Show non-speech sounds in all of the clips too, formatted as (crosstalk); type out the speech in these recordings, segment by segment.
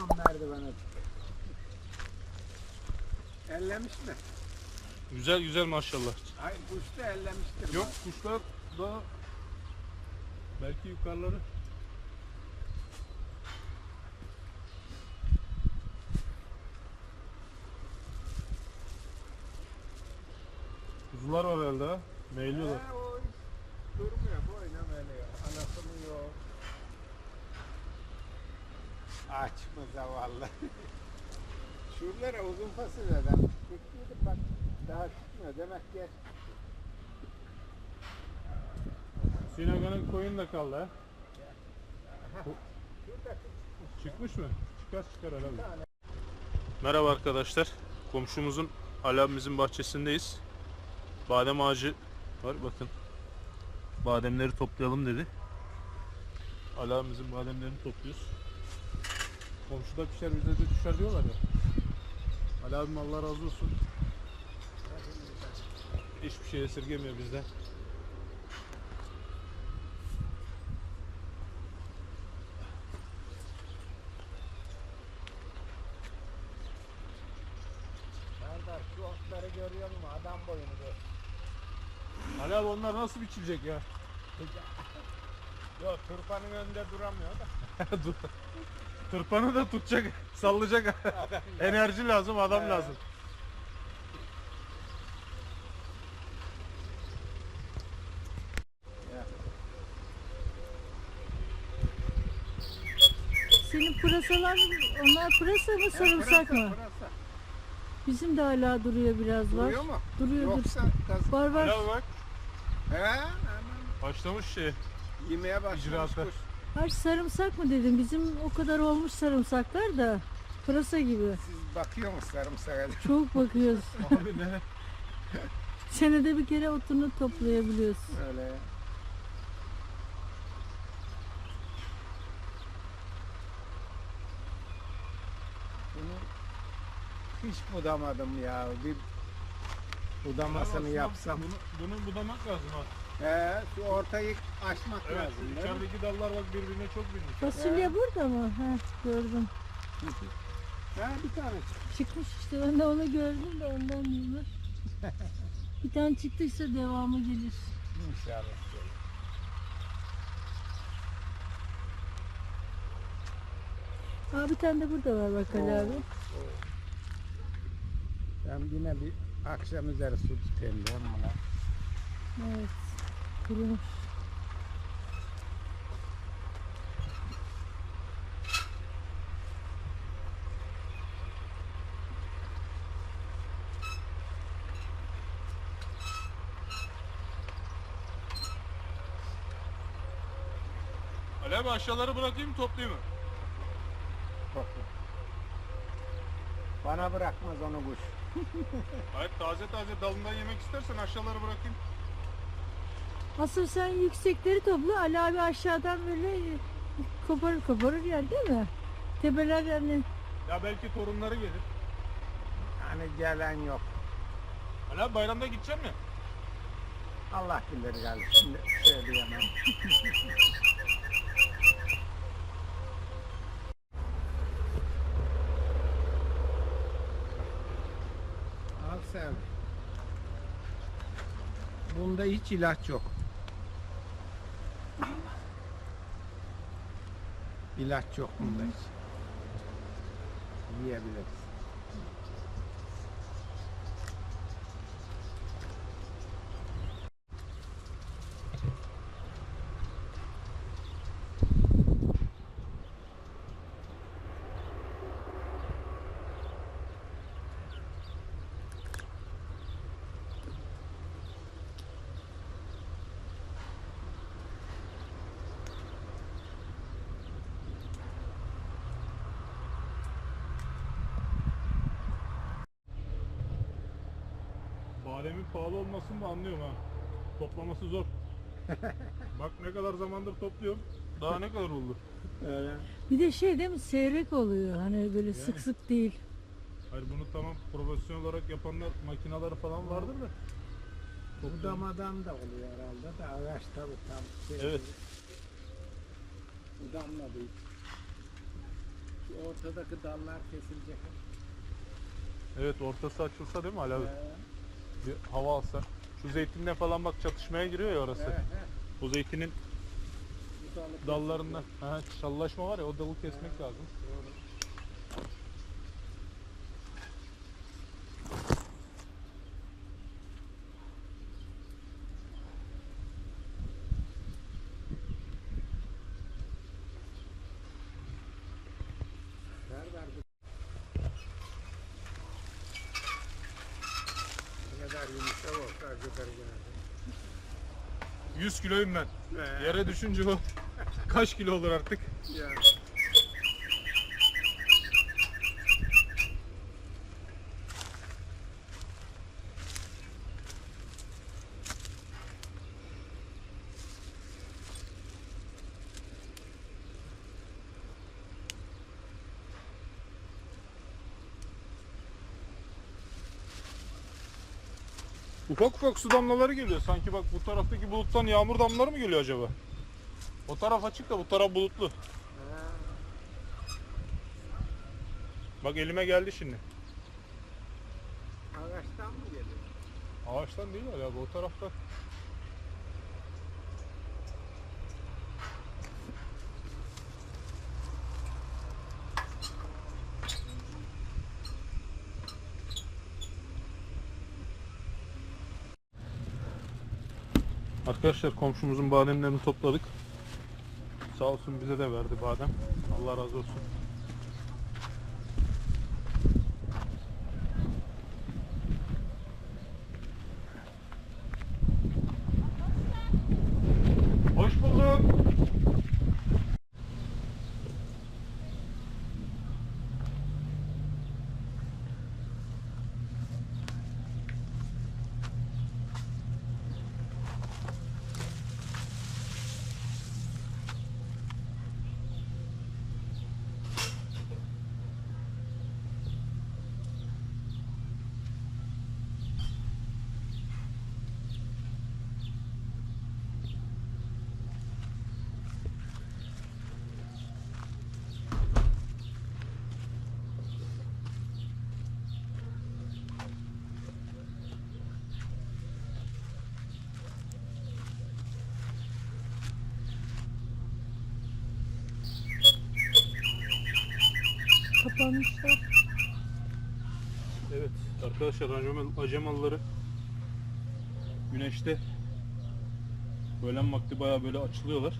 Aman merdivene. Ellemiş mi? Güzel güzel maşallah. Ay kuş da ellemiştir. Yok kuşlar da belki yukarıları. Kuzular var herhalde ha. Meyliyorlar. He, o durmuyor. Bu oynamıyor. Anası mı yok? Aç mı zavallı? (laughs) Şuralara uzun fasulyeden çıktıydı bak daha çıkmıyor. Demek ki Sinaga'nın koyun da kaldı ha. şurada Çıkmış mı? Çıkar çıkar herhalde. Merhaba arkadaşlar. Komşumuzun Ali abimizin bahçesindeyiz. Badem ağacı var bakın. Bademleri toplayalım dedi. Ali abimizin bademlerini topluyoruz. Komşuda pişer bizde de düşer diyorlar ya. Ali abim Allah razı olsun. Hiçbir şey esirgemiyor bizden. Serdar şu otları görüyor musun? Adam boyunu gör. Ali abi onlar nasıl biçilecek ya? Yok turpanın önünde duramıyor da. Dur. (laughs) Tırpanı da tutacak, sallayacak. (laughs) Enerji lazım, adam He. lazım. Senin pırasalar, onlar pırasa mı sarımsak mı? Bizim de hala duruyor biraz var. Duruyor mu? Duruyor dur. Yoksa. Var var. Bak, He? Hemen başlamış şey. yemeye başlamış İcraata. kuş. Var sarımsak mı dedim. Bizim o kadar olmuş sarımsaklar da pırasa gibi. Siz bakıyor musunuz sarımsağa? (laughs) Çok bakıyoruz. Abi (laughs) ne? Senede bir kere otunu toplayabiliyoruz. Öyle ya. Bunu hiç budamadım ya. Bir budamasını Aslında yapsam. Bunu, bunu budamak lazım ha. He, şu ortayı açmak Evet, lazım. değil mi? içerideki dallar bak birbirine çok binmiş. Fasulye burada mı? Heh, gördüm. Ha, bir tane çıktı. Çıkmış işte ben de onu gördüm de ondan değil (laughs) Bir tane çıktıysa devamı gelir. İnşallah. Aa bir tane de burada var bak Ali abi. Ben yine bir akşam üzeri su tutayım mi lan? Evet. Ali abi aşağıları bırakayım mı toplayayım mı? Topla. Bana bırakmaz onu kuş. Hayır taze taze dalından yemek istersen aşağıları bırakayım. Asıl sen yüksekleri topla. Ali abi aşağıdan böyle koparır koparır yer değil mi? Tepeler yani Ya belki torunları gelir. Hani gelen yok. Ali abi bayramda gidecek mi? Allah bilir galiba. Şimdi söyleyemem. Al sen. Bunda hiç ilaç yok. İlaç yok bunda hiç. Yiyebiliriz. Bademin pahalı olmasını da anlıyorum ha. Toplaması zor. (laughs) Bak ne kadar zamandır topluyorum. Daha ne kadar oldu? Öyle. bir de şey değil mi seyrek oluyor. Hani böyle sık sık değil. Hayır bunu tamam profesyonel olarak yapanlar makinaları falan vardır da. Budamadan da oluyor herhalde de ağaç tabi tam şey Evet. Budamla değil. ortadaki dallar kesilecek. Evet ortası açılsa değil mi Ali abi? Bir hava alsa. Şu zeytinle falan bak çatışmaya giriyor ya orası. he, he. O zeytinin dallarında ha, çallaşma var ya o dalı kesmek lazım. Doğru. 100 kiloyum ben. Yere düşünce o kaç kilo olur artık? ya. Ufak ufak su damlaları geliyor. Sanki bak bu taraftaki buluttan yağmur damlaları mı geliyor acaba? O taraf açık da bu taraf bulutlu. Bak elime geldi şimdi. Ağaçtan mı geliyor? Ağaçtan değil ya bu o tarafta. Arkadaşlar komşumuzun bademlerini topladık. Sağ olsun bize de verdi badem. Allah razı olsun. Kapanmışlar. Evet arkadaşlar acemalı, acemalıları güneşte öğlen vakti baya böyle açılıyorlar.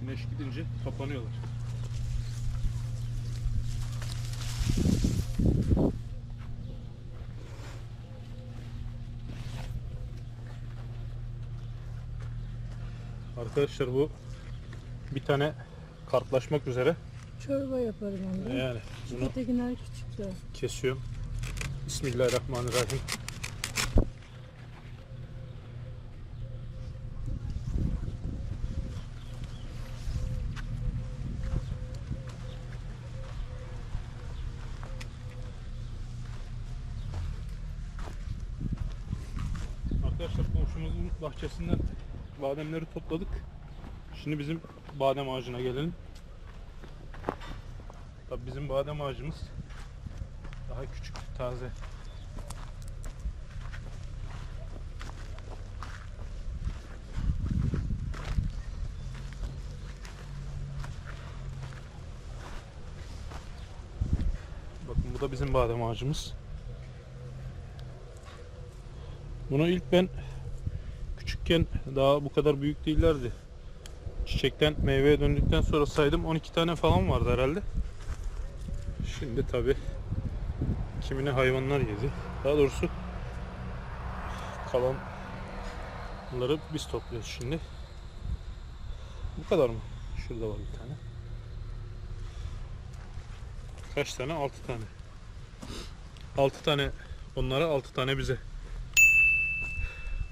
Güneş gidince kapanıyorlar. Arkadaşlar bu bir tane kartlaşmak üzere. Çorba yaparım ondan. Yani bunu Ötekiler küçükler. kesiyorum. Bismillahirrahmanirrahim. Arkadaşlar komşumuzun bahçesinden bademleri topladık. Şimdi bizim badem ağacına gelelim. Tabii bizim badem ağacımız daha küçük, taze. Bakın bu da bizim badem ağacımız. Bunu ilk ben küçükken daha bu kadar büyük değillerdi. Çiçekten meyveye döndükten sonra saydım 12 tane falan vardı herhalde. Şimdi tabi kimine hayvanlar yedi. Daha doğrusu kalanları biz topluyoruz şimdi. Bu kadar mı? Şurada var bir tane. Kaç tane? 6 tane. 6 tane onlara 6 tane bize.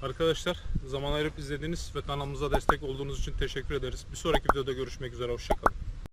Arkadaşlar zaman ayırıp izlediğiniz ve kanalımıza destek olduğunuz için teşekkür ederiz. Bir sonraki videoda görüşmek üzere. Hoşçakalın.